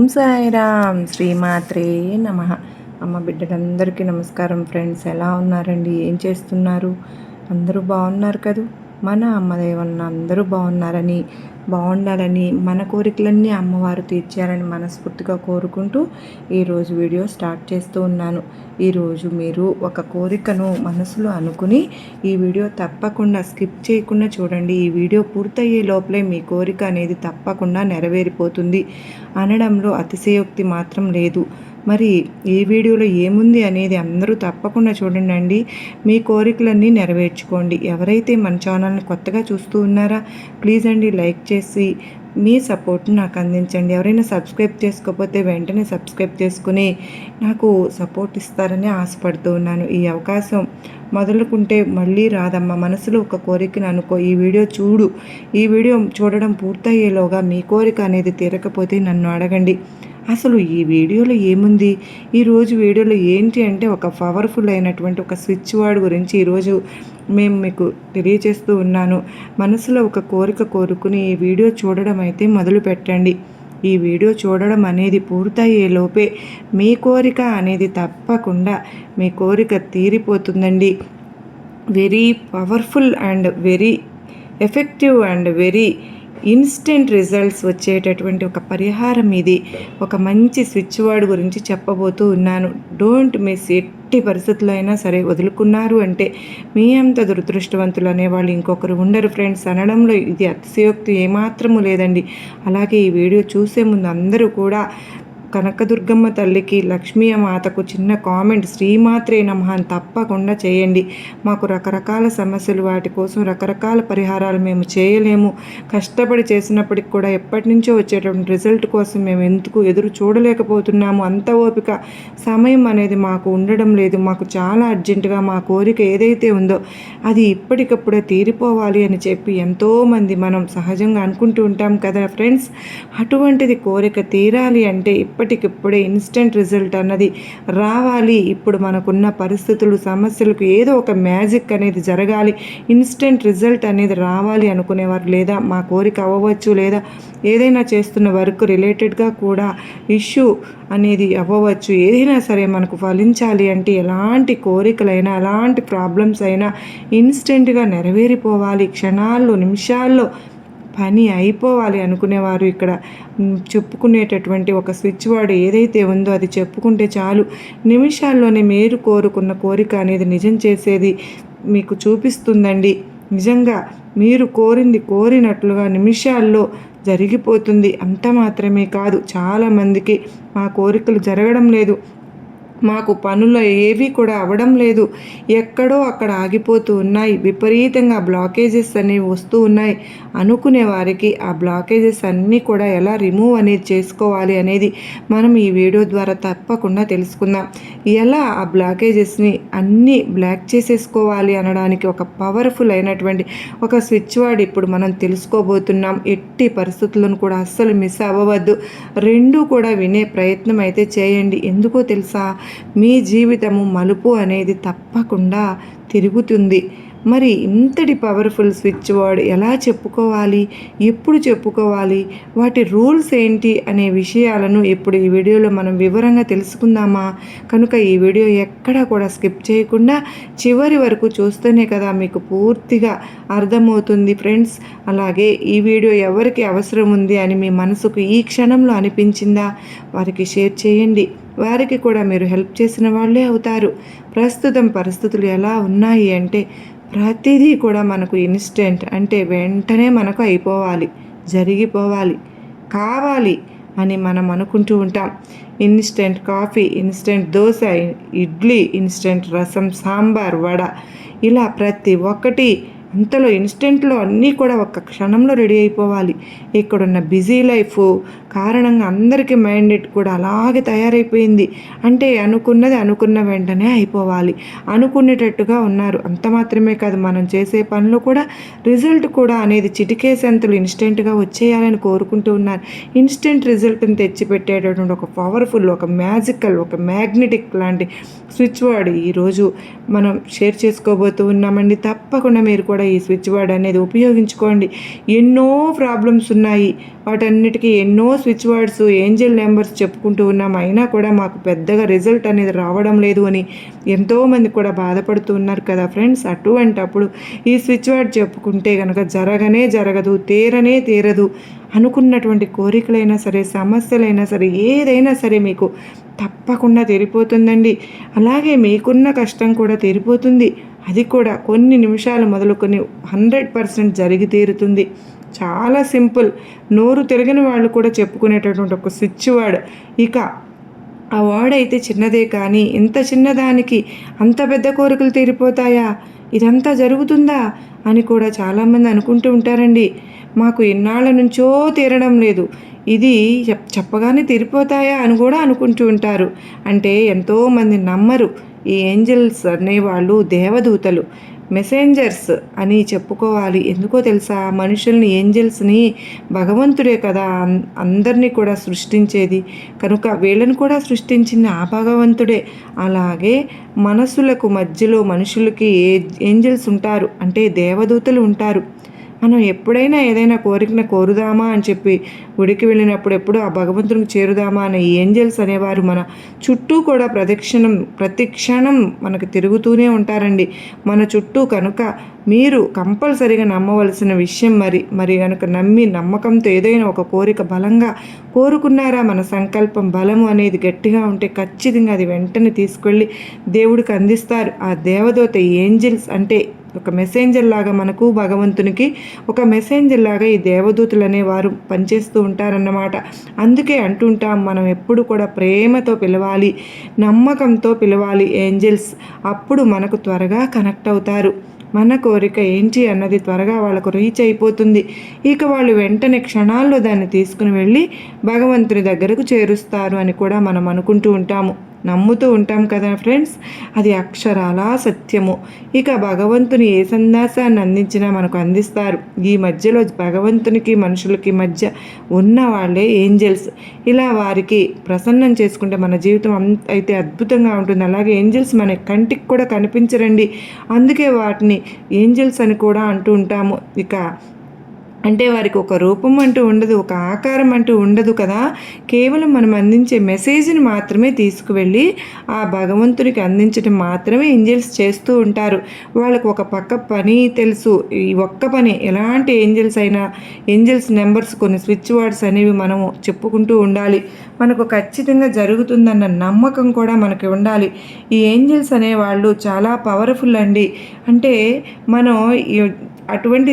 ఓం సాయిరామ్. శ్రీమాత్రే నమ. అమ్మ బిడ్డలందరికీ నమస్కారం ఫ్రెండ్స్. ఎలా ఉన్నారండి? ఏం చేస్తున్నారు? అందరూ బాగున్నారు కదూ? మన అమ్మ అందరూ బాగున్నారని బాగుండాలని మన కోరికలన్నీ అమ్మవారు తీర్చాలని మనస్ఫూర్తిగా కోరుకుంటూ ఈరోజు వీడియో స్టార్ట్ చేస్తూ ఉన్నాను. ఈరోజు మీరు ఒక కోరికను మనసులో అనుకుని ఈ వీడియో తప్పకుండా స్కిప్ చేయకుండా చూడండి. ఈ వీడియో పూర్తయ్యే లోపలే మీ కోరిక అనేది తప్పకుండా నెరవేరిపోతుంది. అనడంలో అతిశయోక్తి మాత్రం లేదు. మరి ఈ వీడియోలో ఏముంది అనేది అందరూ తప్పకుండా చూడండి అండి మీ కోరికలన్నీ నెరవేర్చుకోండి. ఎవరైతే మన ఛానల్ని కొత్తగా చూస్తూ ఉన్నారా ప్లీజ్ అండి లైక్ చేసి మీ సపోర్ట్ నాకు అందించండి. ఎవరైనా సబ్స్క్రైబ్ చేసుకోకపోతే వెంటనే సబ్స్క్రైబ్ చేసుకుని నాకు సపోర్ట్ ఇస్తారని ఆశపడుతూ ఉన్నాను. ఈ అవకాశం మొదలుకుంటే మళ్ళీ రాదమ్మ మనసులో ఒక కోరికను అనుకో. ఈ వీడియో చూడు. ఈ వీడియో చూడడం పూర్తయ్యేలోగా మీ కోరిక అనేది తీరకపోతే నన్ను అడగండి. అసలు ఈ వీడియోలో ఏముంది? ఈరోజు వీడియోలో ఏంటి అంటే ఒక పవర్ఫుల్ అయినటువంటి ఒక స్విచ్ వర్డ్ గురించి ఈరోజు మేము మీకు తెలియజేస్తూ ఉన్నాను. మనసులో ఒక కోరిక కోరుకుని ఈ వీడియో చూడడం అయితే మొదలు పెట్టండి. ఈ వీడియో చూడడం అనేది పూర్తయ్యే లోపే మీ కోరిక అనేది తప్పకుండా మీ కోరిక తీరిపోతుందండి. Very powerful and very effective and very instant results వచ్చేటటువంటి ఒక పరిహారం ఇది. ఒక మంచి స్విచ్ వర్డ్ గురించి చెప్పబోతూ ఉన్నాను. డోంట్ మిస్ ఎట్టి పరిస్థితుల్లో అయినా సరే వదులుకున్నారు అంటే మీ అంత దురదృష్టవంతులు అనేవాళ్ళు ఇంకొకరు ఉండరు ఫ్రెండ్స్. అనడంలో ఇది అతిశయోక్తి ఏమాత్రము లేదండి. అలాగే ఈ వీడియో చూసే ముందు అందరూ కూడా కనకదుర్గమ్మ తల్లికి లక్ష్మీ మాతకు చిన్న కామెంట్ శ్రీమాత్రే నమ అని తప్పకుండా చేయండి. మాకు రకరకాల సమస్యలు వాటి కోసం రకరకాల పరిహారాలు మేము చేయలేము. కష్టపడి చేసినప్పటికి కూడా ఎప్పటి నుంచో వచ్చేటువంటి రిజల్ట్ కోసం మేము ఎందుకు ఎదురు చూడలేకపోతున్నాము? అంత ఓపిక. సమయం అనేది మాకు ఉండడం లేదు. మాకు చాలా అర్జెంటుగా మా కోరిక ఏదైతే ఉందో అది ఇప్పటికప్పుడే తీరిపోవాలి అని చెప్పి ఎంతోమంది మనం సహజంగా అనుకుంటూ ఉంటాం కదా ఫ్రెండ్స్. అటువంటిది కోరిక తీరాలి అంటే ఎప్పటికిప్పుడే ఇన్స్టెంట్ రిజల్ట్ అన్నది రావాలి. ఇప్పుడు మనకున్న పరిస్థితులు సమస్యలకు ఏదో ఒక మ్యాజిక్ అనేది జరగాలి. ఇన్స్టెంట్ రిజల్ట్ అనేది రావాలి అనుకునేవారు లేదా మా కోరిక అవ్వవచ్చు లేదా ఏదైనా చేస్తున్న వర్క్ రిలేటెడ్గా కూడా ఇష్యూ అనేది అవ్వవచ్చు. ఏదైనా సరే మనకు ఫలించాలి అంటే ఎలాంటి కోరికలైనా ఎలాంటి ప్రాబ్లమ్స్ అయినా ఇన్స్టెంట్గా నెరవేరిపోవాలి. క్షణాల్లో నిమిషాల్లో పని అయిపోవాలి అనుకునేవారు. ఇక్కడ చెప్పుకునేటటువంటి ఒక స్విచ్ వర్డ్ ఏదైతే ఉందో అది చెప్పుకుంటే చాలు. నిమిషాల్లోనే మీరు కోరుకున్న కోరిక అనేది నిజం చేసేది మీకు చూపిస్తుందండి. నిజంగా మీరు కోరింది కోరినట్లుగా నిమిషాల్లో జరిగిపోతుంది. అంత మాత్రమే కాదు. చాలామందికి మా కోరికలు జరగడం లేదు. మాకు పనులు ఏవి కూడా అవ్వడం లేదు. ఎక్కడో అక్కడ ఆగిపోతూ ఉన్నాయి. విపరీతంగా బ్లాకేజెస్ అనేవి వస్తూ ఉన్నాయి. అనుకునే వారికి ఆ బ్లాకేజెస్ అన్నీ కూడా ఎలా రిమూవ్ అనేది చేసుకోవాలి అనేది మనం ఈ వీడియో ద్వారా తప్పకుండా తెలుసుకుందాం. ఎలా ఆ బ్లాకేజెస్ని అన్నీ బ్లాక్ చేసేసుకోవాలి అనడానికి ఒక పవర్ఫుల్ అయినటువంటి ఒక స్విచ్ వర్డ్ ఇప్పుడు మనం తెలుసుకోబోతున్నాం. ఎట్టి పరిస్థితులను కూడా అస్సలు మిస్ అవ్వవద్దు. రెండు కూడా వినే ప్రయత్నం అయితే చేయండి. ఎందుకో తెలుసా? మీ జీవితము మలుపు అనేది తప్పకుండా తిరుగుతుంది. మరి ఇంతటి పవర్ఫుల్ స్విచ్ వర్డ్ ఎలా చెప్పుకోవాలి? ఎప్పుడు చెప్పుకోవాలి? వాటి రూల్స్ ఏంటి? అనే విషయాలను ఇప్పుడు ఈ వీడియోలో మనం వివరంగా తెలుసుకుందామా? కనుక ఈ వీడియో ఎక్కడా కూడా స్కిప్ చేయకుండా చివరి వరకు చూస్తేనే కదా మీకు పూర్తిగా అర్థమవుతుంది ఫ్రెండ్స్ అలాగే ఈ వీడియో ఎవరికి అవసరం ఉంది అని మీ మనసుకు ఈ క్షణంలో అనిపించిందా? వారికి షేర్ చేయండి. వారికి కూడా మీరు హెల్ప్ చేసిన వాళ్ళే అవుతారు. ప్రస్తుతం పరిస్థితులు ఎలా ఉన్నాయి అంటే ప్రతిదీ కూడా మనకు ఇన్స్టెంట్ అంటే వెంటనే మనకు అయిపోవాలి జరిగిపోవాలి కావాలి అని మనం అనుకుంటూ ఉంటాం. Instant coffee instant dosa idli instant rasam sambar vada ఇలా ప్రతి ఒక్కటి అంతలో ఇన్స్టెంట్లో అన్నీ కూడా ఒక్క క్షణంలో రెడీ అయిపోవాలి. ఇక్కడున్న బిజీ లైఫ్ కారణంగా అందరికీ మైండ్ కూడా అలాగే తయారైపోయింది. అంటే అనుకున్నది అనుకున్న వెంటనే అయిపోవాలి. అనుకునేటట్టుగా ఉన్నారు. అంత మాత్రమే కాదు మనం చేసే పనులు కూడా రిజల్ట్ కూడా అనేది చిటికేసంతులు ఇన్స్టెంట్గా వచ్చేయాలని కోరుకుంటూ ఉన్నారు. ఇన్స్టెంట్ రిజల్ట్ని తెచ్చిపెట్టేటటువంటి ఒక పవర్ఫుల్ ఒక మ్యాజికల్ ఒక మ్యాగ్నెటిక్ లాంటి స్విచ్ వర్డ్ ఈరోజు మనం షేర్ చేసుకోబోతూ ఉన్నామండి. తప్పకుండా మీరు కూడా ఈ స్విచ్ వర్డ్ అనేది ఉపయోగించుకోండి. ఎన్నో ప్రాబ్లమ్స్ ఉన్నాయి. వాటన్నిటికీ ఎన్నో స్విచ్ వర్డ్స్ ఏంజల్ నెంబర్స్ చెప్పుకుంటూ ఉన్నాం. అయినా కూడా మాకు పెద్దగా రిజల్ట్ అనేది రావడం లేదు అని ఎంతోమంది కూడా బాధపడుతూ ఉన్నారు కదా ఫ్రెండ్స్ అటువంటప్పుడు ఈ స్విచ్ వర్డ్ చెప్పుకుంటే కనుక జరగనే జరగదు తీరనే తీరదు అనుకున్నటువంటి కోరికలైనా సరే సమస్యలైనా సరే ఏదైనా సరే మీకు తప్పకుండా తీరిపోతుందండి. అలాగే మీకున్న కష్టం కూడా తీరిపోతుంది. అది కూడా కొన్ని నిమిషాలు మొదలుకొని హండ్రెడ్ పర్సెంట్ జరిగి తీరుతుంది. చాలా సింపుల్. నోరు తిరగని వాళ్ళు కూడా చెప్పుకునేటటువంటి ఒక స్విచ్ వర్డ్ ఇక ఆ వర్డ్ అయితే చిన్నదే కానీ ఇంత చిన్నదానికి అంత పెద్ద కోరికలు తీరిపోతాయా? ఇదంతా జరుగుతుందా? అని కూడా చాలామంది అనుకుంటూ ఉంటారండి. మాకు ఇన్నాళ్ళ నుంచో తీరడం లేదు. ఇది చెప్పగానే తీరిపోతాయా అని కూడా అనుకుంటూ ఉంటారు. అంటే ఎంతోమంది నమ్మరు. ఈ ఏంజల్స్ అనేవాళ్ళు దేవదూతలు. మెసెంజర్స్ అని చెప్పుకోవాలి. ఎందుకో తెలుసా? మనుషుల్ని ఏంజల్స్ని భగవంతుడే కదా అందరినీ కూడా సృష్టించేది. కనుక వీళ్ళని కూడా సృష్టించింది ఆ భగవంతుడే. అలాగే మనసులకు మధ్యలో మనుషులకి ఏంజల్స్ ఉంటారు. అంటే దేవదూతలు ఉంటారు. మనం ఎప్పుడైనా ఏదైనా కోరికను కోరుదామా అని చెప్పి గుడికి వెళ్ళినప్పుడు ఎప్పుడు ఆ భగవంతునికి చేరుదామా అనే ఏంజల్స్ అనేవారు మన చుట్టూ కూడా ప్రదక్షిణం ప్రతి క్షణం మనకు తిరుగుతూనే ఉంటారండి. మన చుట్టూ కనుక మీరు కంపల్సరిగా నమ్మవలసిన విషయం మరి మరి కనుక నమ్మి నమ్మకంతో ఏదైనా ఒక కోరిక బలంగా కోరుకున్నారా మన సంకల్పం బలము అనేది గట్టిగా ఉంటే ఖచ్చితంగా అది వెంటనే తీసుకెళ్ళి దేవుడికి అందిస్తారు. ఆ దేవదూత ఏంజిల్స్ అంటే ఒక మెసేంజర్ లాగా మనకు భగవంతునికి ఒక మెసేంజర్ లాగా ఈ దేవదూతులు అనేవారు పనిచేస్తూ ఉంటారన్నమాట. అందుకే అంటుంటాం మనం ఎప్పుడు కూడా ప్రేమతో పిలవాలి నమ్మకంతో పిలవాలి ఏంజల్స్. అప్పుడు మనకు త్వరగా కనెక్ట్ అవుతారు. మన కోరిక ఏంటి అన్నది త్వరగా వాళ్ళకు రీచ్ అయిపోతుంది. ఇక వాళ్ళు వెంటనే క్షణాల్లో దాన్ని తీసుకుని వెళ్ళి భగవంతుని దగ్గరకు చేరుస్తారు అని కూడా మనం అనుకుంటూ ఉంటాము. నమ్ముతూ ఉంటాం కదా ఫ్రెండ్స్? అది అక్షరాలా సత్యము. ఇక భగవంతుని ఏ సందేశాన్ని అందించినా మనకు అందిస్తారు. ఈ మధ్యలో భగవంతునికి మనుషులకి మధ్య ఉన్న వాళ్ళే ఏంజల్స్. ఇలా వారికి ప్రసన్నం చేసుకుంటే మన జీవితం అయితే అద్భుతంగా ఉంటుంది. అలాగే ఏంజల్స్ మన కంటికి కూడా కనిపించరండి. అందుకే వాటిని ఏంజల్స్ అని కూడా అంటూ ఉంటాము. ఇక అంటే వారికి ఒక రూపం అంటూ ఉండదు ఒక ఆకారం అంటూ ఉండదు కదా. కేవలం మనం అందించే మెసేజ్ని మాత్రమే తీసుకువెళ్ళి ఆ భగవంతునికి అందించడం మాత్రమే ఏంజల్స్ చేస్తూ ఉంటారు. వాళ్ళకు ఒక పక్క పని తెలుసు. ఈ ఒక్క పని ఎలాంటి ఏంజల్స్ అయినా ఏంజల్స్ నెంబర్స్ కొన్ని స్విచ్ వర్డ్స్ అనేవి మనము చెప్పుకుంటూ ఉండాలి. మనకు ఖచ్చితంగా జరుగుతుందన్న నమ్మకం కూడా మనకి ఉండాలి. ఈ ఏంజల్స్ అనేవాళ్ళు చాలా పవర్ఫుల్ అండి. అంటే మనం అటువంటి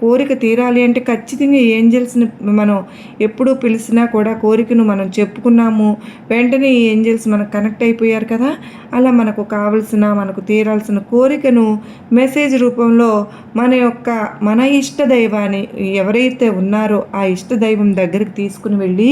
కోరిక తీరాలి అంటే ఖచ్చితంగా ఏంజల్స్ని మనం ఎప్పుడు పిలిచినా కూడా కోరికను మనం చెప్పుకున్నాము. వెంటనే ఈ ఏంజల్స్ మనకు కనెక్ట్ అయిపోయారు కదా? అలా మనకు కావలసిన మనకు తీరాల్సిన కోరికను మెసేజ్ రూపంలో మన యొక్క మన ఇష్ట దైవాన్ని ఎవరైతే ఉన్నారో ఆ ఇష్ట దైవం దగ్గరికి తీసుకుని వెళ్ళి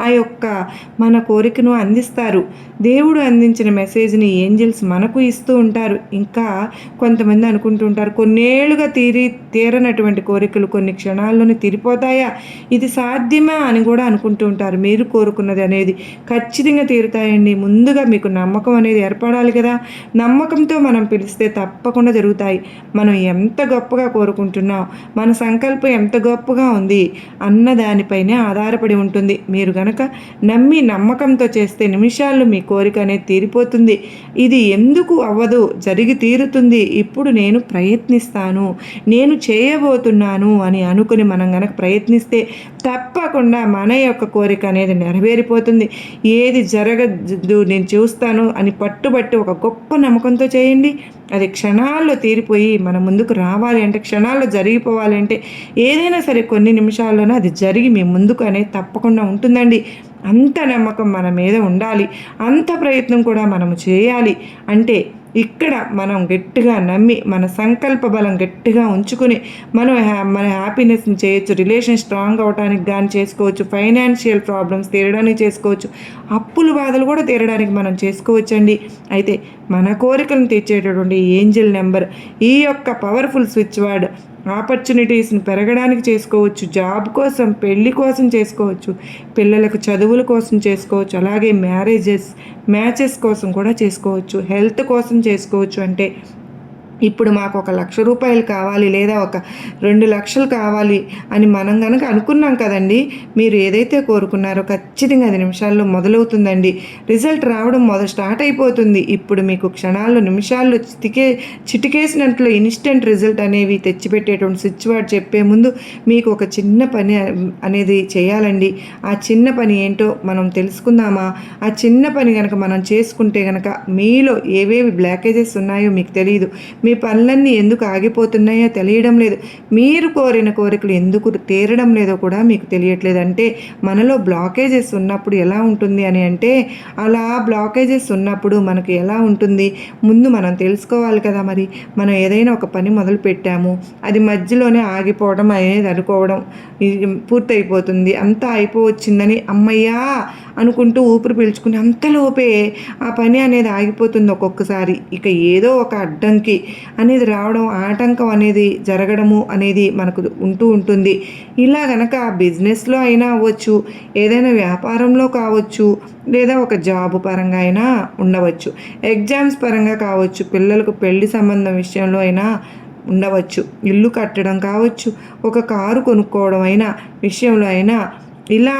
ఆ యొక్క మన కోరికను అందిస్తారు. దేవుడు అందించిన మెసేజ్ని ఏంజిల్స్ మనకు ఇస్తూ ఉంటారు. ఇంకా కొంతమంది అనుకుంటూ ఉంటారు కొన్నేళ్ళుగా తీరి తీరనటువంటి కోరికలు కొన్ని క్షణాల్లోనే తీరిపోతాయా? ఇది సాధ్యమా? అని కూడా అనుకుంటూ ఉంటారు. మీరు కోరుకున్నది అనేది ఖచ్చితంగా తీరుతాయండి. ముందుగా మీకు నమ్మకం అనేది ఏర్పడాలి కదా. నమ్మకంతో మనం పిలిస్తే తప్పకుండా జరుగుతాయి. మనం ఎంత గొప్పగా కోరుకుంటున్నాం మన సంకల్పం ఎంత గొప్పగా ఉంది అన్న దానిపైనే ఆధారపడి ఉంటుంది. మీరు గనక నమ్మి నమ్మకంతో చేస్తే నిమిషాల్లో మీ కోరిక అనేది తీరిపోతుంది. ఇది ఎందుకు అవ్వదు జరిగి తీరుతుంది. ఇప్పుడు నేను ప్రయత్నిస్తాను. నేను చేయబోతున్నాను అని అనుకుని మనం గనక ప్రయత్నిస్తే తప్పకుండా మన యొక్క కోరిక అనేది నెరవేరిపోతుంది. ఏది జరగదు నేను చూస్తాను అని పట్టుబట్టి ఒక గొప్ప నమ్మకంతో చేయండి. అది క్షణాల్లో తీరిపోయి మన ముందుకు రావాలి అంటే క్షణాల్లో జరిగిపోవాలి అంటే ఏదైనా సరే కొన్ని నిమిషాల్లోనే అది జరిగి మీ ముందుకు అనేది తప్పకుండా ఉంటుందండి. అంత నమ్మకం మన మీద ఉండాలి. అంత ప్రయత్నం కూడా మనము చేయాలి. అంటే ఇక్కడ మనం గట్టిగా నమ్మి మన సంకల్ప బలం గట్టిగా ఉంచుకుని మనం మన హ్యాపీనెస్ని చేయొచ్చు. రిలేషన్ స్ట్రాంగ్ అవడానికి కానీ చేసుకోవచ్చు. ఫైనాన్షియల్ ప్రాబ్లమ్స్ తీరడానికి చేసుకోవచ్చు. అప్పుల బాధలు కూడా తీరడానికి మనం చేసుకోవచ్చండి. అయితే మన కోరికలను తీర్చేటటువంటి ఏంజిల్ నెంబర్ ఈ యొక్క పవర్ఫుల్ స్విచ్ వర్డ్ ఆపర్చునిటీస్ని పెరగడానికి చేసుకోవచ్చు జాబ్ కోసం పెళ్ళి కోసం చేసుకోవచ్చు పిల్లలకు చదువుల కోసం చేసుకోవచ్చు అలాగే మ్యారేజెస్ మ్యాచెస్ కోసం కూడా చేసుకోవచ్చు హెల్త్ కోసం చేసుకోవచ్చు. అంటే ఇప్పుడు మాకు ఒక లక్ష రూపాయలు కావాలి లేదా ఒక రెండు లక్షలు కావాలి అని మనం కనుక అనుకున్నాం కదండి మీరు ఏదైతే కోరుకున్నారో ఖచ్చితంగా అది నిమిషాల్లో మొదలవుతుందండి. రిజల్ట్ రావడం మొదలు స్టార్ట్ అయిపోతుంది. ఇప్పుడు మీకు క్షణాల్లో నిమిషాల్లో చిటికే చిటికేసినట్లు ఇన్స్టెంట్ రిజల్ట్ అనేవి తెచ్చిపెట్టేటువంటి స్విచ్ వాడు చెప్పే ముందు మీకు ఒక చిన్న పని అనేది చేయాలండి. ఆ చిన్న పని ఏంటో మనం తెలుసుకుందామా? ఆ చిన్న పని కనుక మనం చేసుకుంటే కనుక మీలో ఏవేవి బ్లాకేజెస్ ఉన్నాయో మీకు తెలియదు మీ మీ పనులన్నీ ఎందుకు ఆగిపోతున్నాయో తెలియడం లేదు. మీరు కోరిన కోరికలు ఎందుకు తీరడం లేదో కూడా మీకు తెలియట్లేదు. అంటే మనలో బ్లాకేజెస్ ఉన్నప్పుడు ఎలా ఉంటుంది అని అంటే అలా బ్లాకేజెస్ ఉన్నప్పుడు మనకు ఎలా ఉంటుంది? ముందు మనం తెలుసుకోవాలి కదా మరి. మనం ఏదైనా ఒక పని మొదలు పెట్టాము అది మధ్యలోనే ఆగిపోవడం అనేది అనుకోవడం పూర్తయిపోతుంది. అంతా అయిపోవచ్చిందని అమ్మయ్యా అనుకుంటూ ఊపిరి పీల్చుకుని అంతలోపే ఆ పని అనేది ఆగిపోతుంది ఒక్కొక్కసారి. ఇక ఏదో ఒక అడ్డంకి అనేది రావడం ఆటంకం అనేది జరగడము అనేది మనకు ఉంటూ ఉంటుంది. ఇలా గనక బిజినెస్లో అయినా అవ్వచ్చు ఏదైనా వ్యాపారంలో కావచ్చు లేదా ఒక జాబ్ పరంగా అయినా ఉండవచ్చు. ఎగ్జామ్స్ పరంగా కావచ్చు పిల్లలకు పెళ్ళి సంబంధం విషయంలో అయినా ఉండవచ్చు. ఇల్లు కట్టడం కావచ్చు ఒక కారు కొనుక్కోవడం అయినా విషయంలో అయినా ఇలా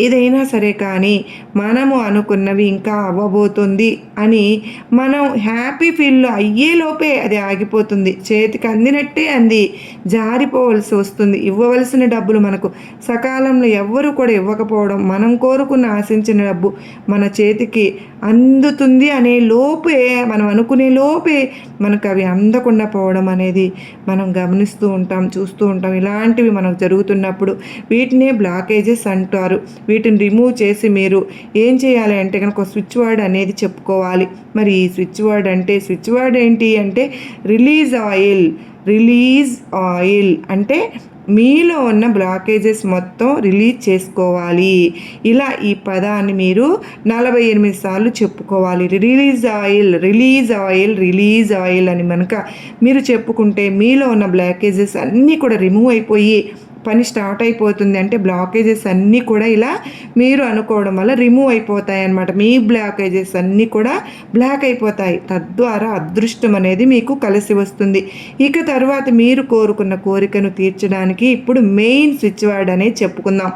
ఏదైనా సరే కానీ మనము అనుకున్నవి ఇంకా అవ్వబోతుంది. అని మనం హ్యాపీ ఫీల్ అయ్యేలోపే అది ఆగిపోతుంది. చేతికి అందినట్టే అంది. జారిపోవలసి వస్తుంది. ఇవ్వవలసిన డబ్బులు మనకు సకాలంలో ఎవ్వరూ కూడా ఇవ్వకపోవడం మనం కోరుకున్న ఆశించిన డబ్బు మన చేతికి అందుతుంది అనే లోపే మనం అనుకునే లోపే మనకు అవి అందకుండా పోవడం అనేది మనం గమనిస్తూ ఉంటాం చూస్తూ ఉంటాం. ఇలాంటివి మనకు జరుగుతున్నప్పుడు వీటినే బ్లాకేజెస్ అంటారు. వీటిని రిమూవ్ చేసి మీరు ఏం చేయాలి అంటే కనుక స్విచ్ వర్డ్ అనేది చెప్పుకోవాలి. మరి స్విచ్ వర్డ్ అంటే స్విచ్ వర్డ్ ఏంటి అంటే రిలీజ్ ఆయిల్ రిలీజ్ ఆయిల్ అంటే మీలో ఉన్న బ్లాకేజెస్ మొత్తం రిలీజ్ చేసుకోవాలి. ఇలా ఈ పదాన్ని మీరు నలభై ఎనిమిది సార్లు చెప్పుకోవాలి. Release oil release oil release oil అని కనుక మీరు చెప్పుకుంటే మీలో ఉన్న బ్లాకేజెస్ అన్నీ కూడా రిమూవ్ అయిపోయి పని స్టార్ట్ అయిపోతుంది అంటే బ్లాకేజెస్ అన్నీ కూడా ఇలా మీరు అనుకోవడం వల్ల రిమూవ్ అయిపోతాయి అనమాట మీ బ్లాకేజెస్ అన్నీ కూడా బ్లాక్ అయిపోతాయి. తద్వారా అదృష్టం అనేది మీకు కలిసి వస్తుంది. ఇక తర్వాత మీరు కోరుకున్న కోరికను తీర్చడానికి ఇప్పుడు మెయిన్ స్విచ్ వర్డ్ అనేది చెప్పుకుందాం.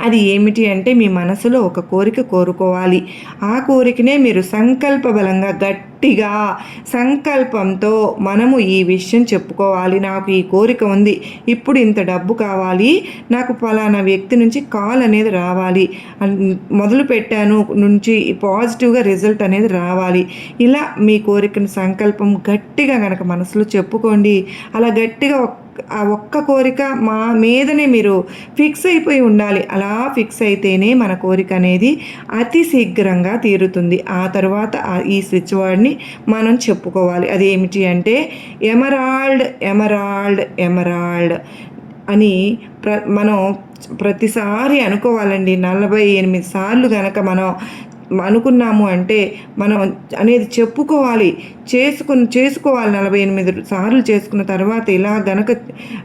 అది ఏమిటి అంటే మీ మనసులో ఒక కోరిక కోరుకోవాలి. ఆ కోరికనే మీరు సంకల్ప బలంగా గట్టిగా సంకల్పంతో మనము ఈ విషయం చెప్పుకోవాలి. నాకు ఈ కోరిక ఉంది. ఇప్పుడు ఇంత డబ్బు కావాలి. నాకు ఫలానా వ్యక్తి నుంచి కాల్ అనేది రావాలి. మొదలు పెట్టాను నుంచి పాజిటివ్గా రిజల్ట్ అనేది రావాలి. ఇలా మీ కోరికను సంకల్పం గట్టిగా కనుక మనసులో చెప్పుకోండి. అలా గట్టిగా ఆ ఒక్క కోరిక మా మీదనే మీరు ఫిక్స్ అయిపోయి ఉండాలి. అలా ఫిక్స్ అయితేనే మన కోరిక అనేది అతి శీఘ్రంగా తీరుతుంది. ఆ తర్వాత ఈ స్విచ్ వర్డ్ని మనం చెప్పుకోవాలి. అది ఏమిటి అంటే ఎమరాల్డ్ ఎమరాల్డ్ ఎమరాల్డ్ అని ప్ర మనం ప్రతిసారి అనుకోవాలండి. నలభై ఎనిమిది సార్లు కనుక మనం అనుకున్నాము అంటే మనం అనేది చెప్పుకోవాలి. చేసుకుని చేసుకోవాలి నలభై ఎనిమిది సార్లు చేసుకున్న తర్వాత ఇలా గనక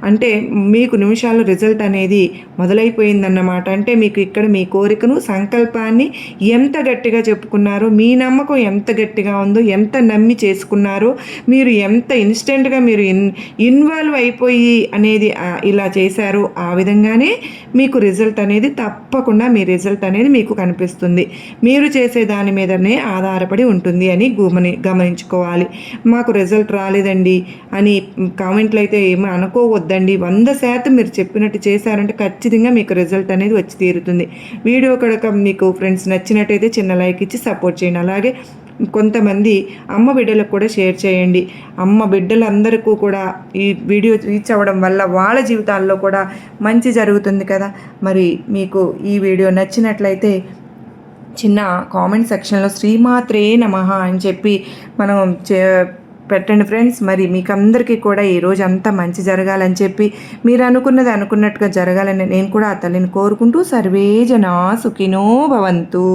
అంటే మీకు నిమిషాలు రిజల్ట్ అనేది మొదలైపోయిందన్నమాట. అంటే మీకు ఇక్కడ మీ కోరికను సంకల్పాన్ని ఎంత గట్టిగా చెప్పుకున్నారో మీ నమ్మకం ఎంత గట్టిగా ఉందో ఎంత నమ్మి చేసుకున్నారో మీరు ఎంత ఇన్స్టెంట్గా మీరు ఇన్ ఇన్వాల్వ్ అయిపోయి అనేది ఇలా చేశారో ఆ విధంగానే మీకు రిజల్ట్ అనేది తప్పకుండా మీ రిజల్ట్ అనేది మీకు కనిపిస్తుంది. మీరు చేసే దాని మీదనే ఆధారపడి ఉంటుంది అని గమని గమనించుకోవాలి. మాకు రిజల్ట్ రాలేదండి అని కామెంట్లు అయితే ఏమీ అనుకోవద్దండి. వంద శాతం మీరు చెప్పినట్టు చేశారంటే ఖచ్చితంగా మీకు రిజల్ట్ అనేది వచ్చి తీరుతుంది. వీడియో కనుక మీకు ఫ్రెండ్స్ నచ్చినట్టయితే చిన్న లైక్ ఇచ్చి సపోర్ట్ చేయండి. అలాగే కొంతమంది అమ్మ బిడ్డలకు కూడా షేర్ చేయండి. అమ్మ బిడ్డలందరికీ కూడా ఈ వీడియో రీచ్ అవ్వడం వల్ల వాళ్ళ జీవితాల్లో కూడా మంచి జరుగుతుంది కదా. మరి మీకు ఈ వీడియో నచ్చినట్లయితే చిన్న కామెంట్ సెక్షన్లో శ్రీమాత్రే నమ అని చెప్పి మనం పెట్టండి ఫ్రెండ్స్. మరి మీకు అందరికీ కూడా ఈరోజు అంతా మంచి జరగాలని చెప్పి మీరు అనుకున్నది అనుకున్నట్టుగా జరగాలని నేను కూడా ఆ తల్లిని కోరుకుంటూ సర్వే జనా సుఖినో భవంతు.